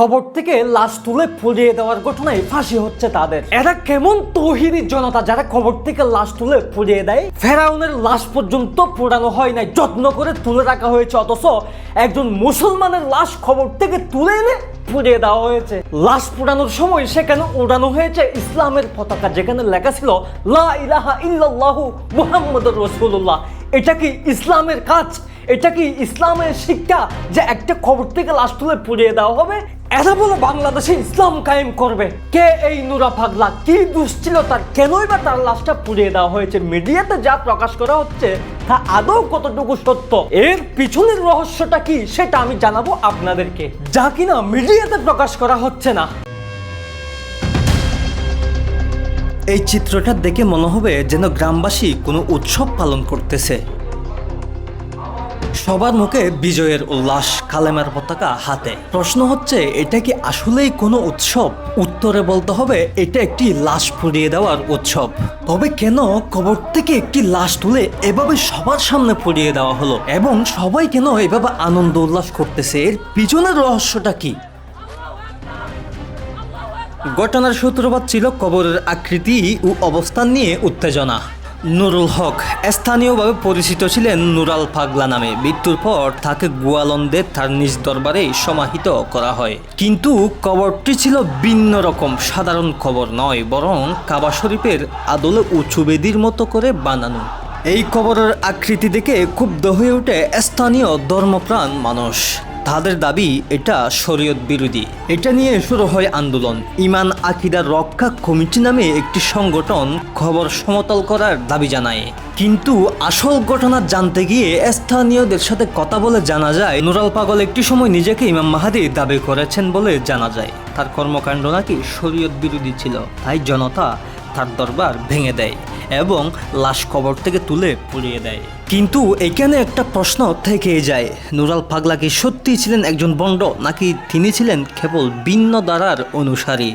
কবর থেকে লাশ তুলে পুড়িয়ে দেওয়ার ঘটনায় ফাঁসি হচ্ছে তাদের। এরা কেমন তহিরি জনতা যারা কবর থেকে লাশ তুলে পুড়িয়ে দেয়? ফেরাউনের লাশ পর্যন্ত পোড়ানো হয় নাই, যত্ন করে তুলে রাখা হয়েছে, অথচ একজন মুসলমানের লাশ খবর থেকে তুলে এনে পুড়িয়ে দেওয়া হয়েছে। লাশ পোড়ানোর সময় সেখানে উড়ানো হয়েছে ইসলামের পতাকা, যেখানে লেখা ছিল, লা ইলাহা ইল্লাল্লাহু মুহাম্মাদুর রাসূলুল্লাহ। এটা কি ইসলামের কাজ? এটা কি ইসলামের শিক্ষা যে একটা খবর থেকে লাশ তুলে পুড়িয়ে দেওয়া হবে? এরা বলে বাংলাদেশে ইসলাম কায়েম করবে। কে এই নুরা পাগলা? কি দোষ ছিল তার কেনই বা তার লাশটা পুড়িয়ে দেওয়া হয়েছে? মিডিয়াতে যা প্রকাশ করা হচ্ছে, তা আদৌ কতটুকু সত্য? এর পিছনের রহস্যটা কি, সেটা আমি জানাব আপনাদেরকে। যা কিনা মিডিয়াতে প্রকাশ করা হচ্ছে না। এই চিত্রটা দেখে মনে হবে যেন গ্রামবাসী কোনো উৎসব পালন করতেছে। সবার মুখে বিজয়ের উল্লাস, কালেমার পতাকা হাতে। প্রশ্ন হচ্ছে, এটা কি আসলেই কোনো উৎসব? উত্তরে বলতে হবে, এটা একটি লাশ পুড়িয়ে দেওয়ার উৎসব। তবে কেন কবর থেকে একটি লাশ তুলে এভাবে সবার সামনে পুড়িয়ে দেওয়া হলো? এবং সবাই কেন এভাবে আনন্দ উল্লাস করতেছে? এর পিছনের রহস্যটা কি? ঘটনার সূত্রপাত ছিল কবরের আকৃতি ও অবস্থান নিয়ে উত্তেজনা। নুরুল হক স্থানীয়ভাবে পরিচিত ছিলেন নুরাল পাগলা নামে। মৃত্যুর পর তাকে গোয়ালন্দে তার নিজ দরবারে সমাহিত করা হয়। কিন্তু কবরটি ছিল ভিন্ন রকম, সাধারণ কবর নয়, বরং কাবা শরীফের আদলে উঁচু বেদির মতো করে বানানো। এই কবরের আকৃতি দেখে ক্ষুব্ধ হয়ে ওঠে স্থানীয় ধর্মপ্রাণ মানুষ। তাদের দাবি, এটা শরীয়ত বিরোধী। এটা নিয়ে শুরু হয় আন্দোলন। ইমান আকিদার রক্ষা কমিটি নামে একটি সংগঠন খবর সমতল করার দাবি জানায়। কিন্তু আসল ঘটনা জানতে গিয়ে স্থানীয়দের সাথে কথা বলে জানা যায়, নুরাল পাগল একটি সময় নিজেকে ইমাম মাহাদি দাবি করেছেন বলে জানা যায়। তার কর্মকাণ্ড নাকি শরীয়ত বিরোধী ছিল, তাই জনতা তার দরবার ভেঙে দেয় এবং লাশ কবর থেকে তুলে পুড়িয়ে দেয়। কিন্তু এখানে একটা প্রশ্ন থেকে যায়, নুরাল পাগলা কি সত্যিই ছিলেন একজন বন্ড, নাকি তিনি ছিলেন কেবল ভিন্ন দ্বারার অনুসারী?